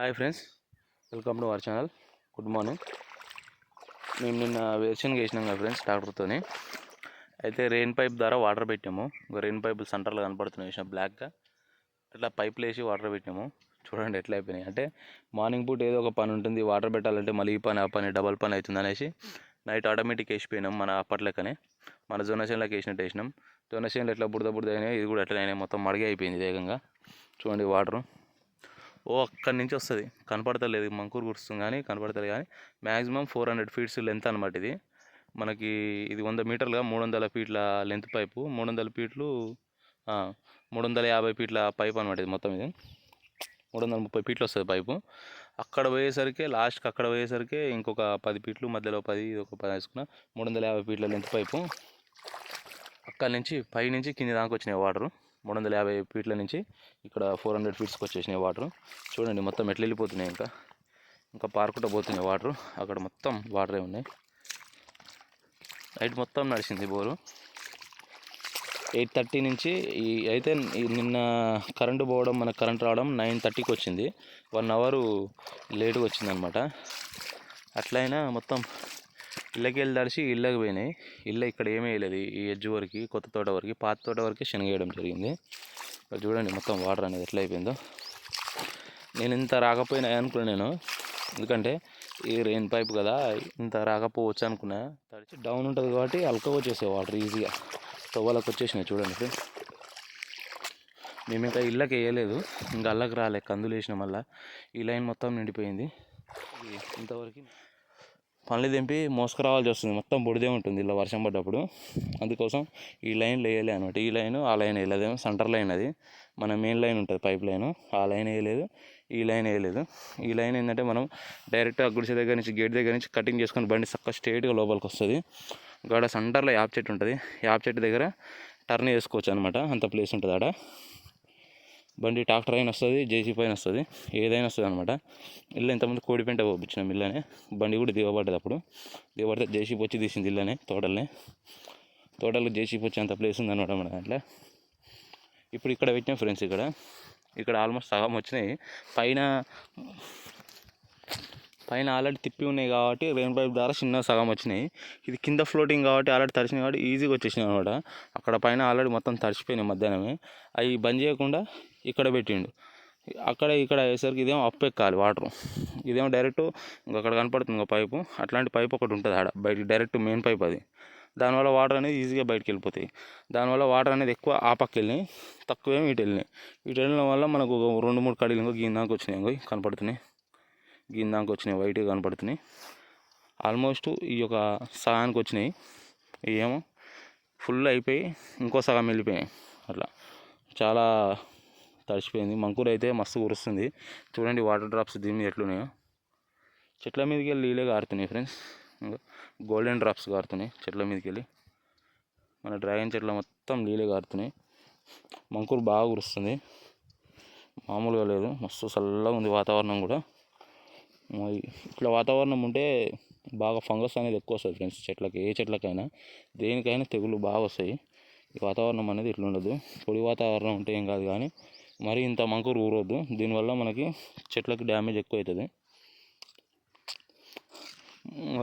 Hi friends welcome to our channel. Good morning. మేము నిన్న వేరుశనగ వేసినాం కదా ఫ్రెండ్స్ ట్రాక్టర్తోని. అయితే రెయిన్ పైప్ ద్వారా వాటర్ పెట్టాము. ఒక రెయిన్ పైపులు సెంటర్లో కనపడుతున్నాయి వేసిన బ్లాక్గా అట్లా పైపులు వేసి వాటర్ పెట్టాము. చూడండి ఎట్లా అయిపోయినాయి. అంటే మార్నింగ్ పూట ఏదో ఒక పని ఉంటుంది వాటర్ పెట్టాలంటే మళ్ళీ ఈ పని ఆ పని డబల్ పని అవుతుంది అనేసి నైట్ ఆటోమేటిక్ వేసిపోయినాం మన అప్పట్లెక్కనే మన జొన్నసేనులోకి వేసినట్టు వేసినాం. జొన్నసేనులు ఎట్లా బుడద బుడద అయినాయి ఇది కూడా ఎట్లా అయినాయి. మొత్తం మడిగి అయిపోయింది వేగంగా. చూడండి వాటరు ఓ అక్కడి నుంచి వస్తుంది. కనపడతలేదు. మంకూరు కురుస్తుంది కానీ కనపడతలేదు కానీ maximum four hundred feets length అనమాట ఇది. మనకి ఇది వంద మీటర్లుగా మూడు వందల ఫీట్ల లెంత్ పైపు మూడు వందల ఫీట్లు మూడు వందల యాభై ఫీట్ల పైప్ అనమాట ఇది మొత్తం ఇది. మూడు వందల ముప్పై ఫీట్లు వస్తుంది పైపు. అక్కడ పోయేసరికి లాస్ట్కి అక్కడ పోయేసరికి ఇంకొక పది ఫీట్లు మధ్యలో పది ఇది ఒక పది వేసుకున్న మూడు వందల యాభై ఫీట్ల లెంత్ పైపు. అక్కడి నుంచి పై నుంచి కింది దాకా వచ్చినాయి వాటర్. మూడు వందల యాభై ఫీట్ల నుంచి ఇక్కడ ఫోర్ హండ్రెడ్ ఫీట్స్కి వచ్చేసినాయి వాటర్. చూడండి మొత్తం ఎట్లా వెళ్ళిపోతున్నాయి ఇంకా. ఇంకా పార్కుట పోతున్నాయి వాటర్. అక్కడ మొత్తం వాటరే ఉన్నాయి. నైట్ మొత్తం నడిచింది బోరు. ఎయిట్ థర్టీ నుంచి ఈ అయితే నిన్న కరెంటు పోవడం మన కరెంట్ రావడం నైన్ థర్టీకి వచ్చింది. వన్ అవర్ లేట్గా వచ్చింది అనమాట అట్లయినా మొత్తం ఇళ్ళకి వెళ్ళి తడిచి ఇళ్ళకి పోయినాయి. ఇళ్ళ ఇక్కడ ఏమీ వేయలేదు. ఈ ఎడ్జ్ వరకు కొత్త తోట వరకు పాత తోట వరకు శనగవేయడం జరిగింది. ఇక్కడ చూడండి మొత్తం వాటర్ అనేది ఎట్లా అయిపోయిందో. నేను ఇంత రాకపోయినా అనుకున్నా నేను. ఎందుకంటే ఈ రెయిన్ పైప్ కదా ఇంత రాకపోవచ్చు అనుకున్నా. తడిచి డౌన్ ఉంటుంది కాబట్టి అల్క వచ్చేసాయి వాటర్ ఈజీగా తవ్వలకు వచ్చేసినాయి చూడండి ఫ్రెండ్స్ మేము ఇంకా ఇళ్ళకి వేయలేదు. ఇంకా అల్లకి రాలే కందులు వేసిన మళ్ళీ. ఈ లైన్ మొత్తం నిండిపోయింది. ఇంతవరకు పనులు దింపి మోసుకురావాల్సి వస్తుంది. మొత్తం బుడిదే ఉంటుంది ఇలా వర్షం పడ్డప్పుడు. అందుకోసం ఈ లైన్ వేయలే అనమాట ఈ లైన్ ఆ లైన్ వేయలేదు. సెంటర్ లైన్ అది. మన మెయిన్ లైన్ ఉంటుంది పైప్ లైన్. ఆ లైన్ వేయలేదు. ఈ లైన్ వేయలేదు. ఈ లైన్ ఏంటంటే మనం డైరెక్ట్ ఆ గుడిసె దగ్గర నుంచి గేట్ దగ్గర నుంచి కటింగ్ చేసుకొని బండి చక్కగా స్ట్రేట్గా లోపలికి వస్తుంది. గాడ సెంటర్లో యాప్ చెట్టు ఉంటుంది. యాప్ చెట్టు దగ్గర టర్న్ చేసుకోవచ్చు అనమాట అంత ప్లేస్ ఉంటుంది ఆడ. బండి ట్రాక్టర్ అయినా వస్తుంది జేసీ పైన వస్తుంది ఏదైనా వస్తుంది అనమాట ఇల్లు ఇంతమంది కోడిపెంట పంపించినాం ఇల్లనే. బండి కూడా దిగబడ్డది అప్పుడు. దిగబడితే జేసీపీ వచ్చి తీసింది ఇల్లనే తోటల్ని. తోటలో జేసీపీ వచ్చేంత ప్లేస్ ఉందన్నమాట మన దాంట్లో. ఇప్పుడు ఇక్కడ పెట్టినాం ఫ్రెండ్స్ ఇక్కడ. ఇక్కడ ఆల్మోస్ట్ సగం వచ్చినాయి. పైన పైన ఆల్రెడీ తిప్పి ఉన్నాయి కాబట్టి రెయిన్ పైప్ ద్వారా చిన్న సగం వచ్చినాయి. ఇది కింద ఫ్లోటింగ్ కాబట్టి ఆల్రెడీ తరిచినాయి కాబట్టి ఈజీగా వచ్చేసినాయి అనమాట అక్కడ పైన ఆల్రెడీ మొత్తం తడిచిపోయినాయి మధ్యాహ్నమే. అవి బంద్ చేయకుండా ఇక్కడ పెట్టిండు. అక్కడ ఇక్కడ అయ్యేసరికి ఇదేమో అప్ ఎక్కాలి వాటర్. ఇదేమో డైరెక్ట్ అక్కడ కనపడుతుంది ఇంకో పైపు. అట్లాంటి పైప్ ఒకటి ఉంటుంది ఆడ. బయట డైరెక్ట్ మెయిన్ పైప్ అది. దానివల్ల వాటర్ అనేది ఈజీగా బయటకు వెళ్ళిపోతాయి. దానివల్ల వాటర్ అనేది ఎక్కువ ఆ పక్క వెళ్ళినాయి తక్కువేమో ఇటు వెళ్ళినాయి. ఇటు వెళ్ళిన వల్ల మనకు రెండు మూడు కడీలు ఇంకో గీన్ దాకా వచ్చినాయి ఇంకో కనపడుతున్నాయి. గిందానికి వచ్చినాయి వైట్గా కనపడుతున్నాయి. ఆల్మోస్ట్ ఈ యొక్క సగానికి వచ్చినాయి. ఏమో ఫుల్ అయిపోయి ఇంకో సగం వెళ్ళిపోయాయి అట్లా చాలా తడిచిపోయింది మంకూర అయితే మస్తు కురుస్తుంది. చూడండి వాటర్ డ్రాప్స్ దీని మీద ఎట్లున్నాయో. చెట్ల మీదకి వెళ్ళి నీళ్ళే కారుతున్నాయి ఫ్రెండ్స్. ఇంకా గోల్డెన్ డ్రాప్స్ కారుతున్నాయి చెట్ల మీదకి వెళ్ళి. మన డ్రాగన్ చెట్ల మొత్తం నీళ్ళే కారుతున్నాయి. మంకూరు బాగా కురుస్తుంది. మామూలుగా లేదు. మస్తు చల్లగా ఉంది వాతావరణం కూడా. ఇట్లా వాతావరణం ఉంటే బాగా ఫంగస్ అనేది ఎక్కువ వస్తుంది ఫ్రెండ్స్ చెట్లకి ఏ చెట్లకైనా. దేనికైనా తెగులు బాగా వస్తాయి. ఈ వాతావరణం అనేది ఇట్లా ఉండదు. పొడి వాతావరణం ఉంటే ఏం కాదు కానీ మరి ఇంత మంకూరు ఊరొద్దు. దీనివల్ల మనకి చెట్లకి డ్యామేజ్ ఎక్కువ అవుతుంది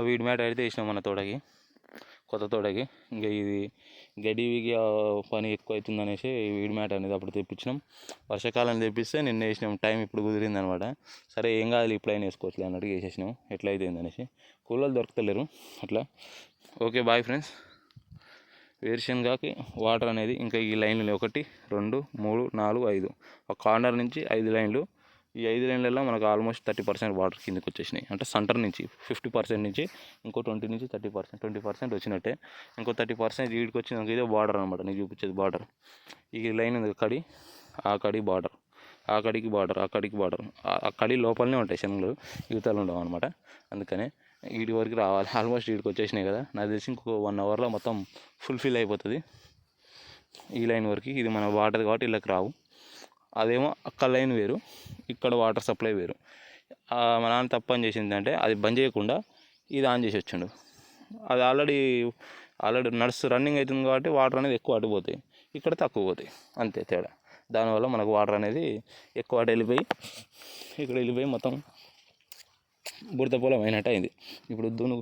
వీడి మ్యాట్ అయితే వేసినాం మన తోటకి. కొత్త తోటకి. ఇంకా ఇది గడివికి పని ఎక్కువ అవుతుంది అనేసి వీడి మ్యాట్ అనేది అప్పుడు తెప్పించినాం. వర్షాకాలం తెప్పిస్తే నిన్న వేసినాం. టైం ఇప్పుడు కుదిరింది అనమాట సరే ఏం కాదు ఇప్పుడైనా వేసుకోవచ్చులే అన్నట్టు వేసేసినాం. ఎట్లా అవుతుంది అనేసి కూలర్లు దొరకలేరు అట్లా. Okay bye friends. వేరుశనగకి వాటర్ అనేది ఇంకా ఈ లైన్లు ఒకటి రెండు మూడు నాలుగు ఐదు. ఒక కార్నర్ నుంచి ఐదు లైన్లు ఈ ఐదు లైన్లలో మనకు ఆల్మోస్ట్ థర్టీ పర్సెంట్ వాటర్ కిందకి వచ్చేసినాయి అంటే సెంటర్ నుంచి ఫిఫ్టీ పర్సెంట్ నుంచి ఇంకో ట్వంటీ నుంచి థర్టీ పర్సెంట్ ట్వంటీ పర్సెంట్ వచ్చినట్టే. ఇంకో థర్టీ పర్సెంట్ వీడికి వచ్చిన ఇదే బార్డర్ అనమాట నీకు చూపించేది బార్డర్. ఈ లైన్ ఉంది కడి ఆ కడి బార్డర్. ఆ కడికి బార్డర్ ఆ కడికి బార్డర్. ఆ కడి లోపలనే ఉంటాయి శనగలు యువతలు ఉండవు అనమాట అందుకనే వీడి వరకు రావాలి. ఆల్మోస్ట్ వీడికి వచ్చేసినాయి కదా. నాకు తెలిసి ఇంకో వన్ అవర్లో మొత్తం ఫుల్ఫిల్ అయిపోతుంది. ఈ లైన్ వరకు ఇది మన వాటర్ కాబట్టి వీళ్ళకి రావు. అదేమో అక్కడ లైన్ వేరు ఇక్కడ వాటర్ సప్లై వేరు. మా నాన్న తప్పని చేసిందంటే చేసింది అంటే అది బంద్ చేయకుండా ఇది ఆన్ చేసి వచ్చిండు. అది ఆల్రెడీ ఆల్రెడీ నడుస్తూ రన్నింగ్ అవుతుంది కాబట్టి వాటర్ అనేది ఎక్కువ అడిపోతాయి ఇక్కడ తక్కువ పోతాయి. అంతే తేడా. దానివల్ల మనకు వాటర్ అనేది ఎక్కువ అటు వెళ్ళిపోయి ఇక్కడ వెళ్ళిపోయి మొత్తం బురద పొలం అయినట్టు అయింది. ఇప్పుడు దును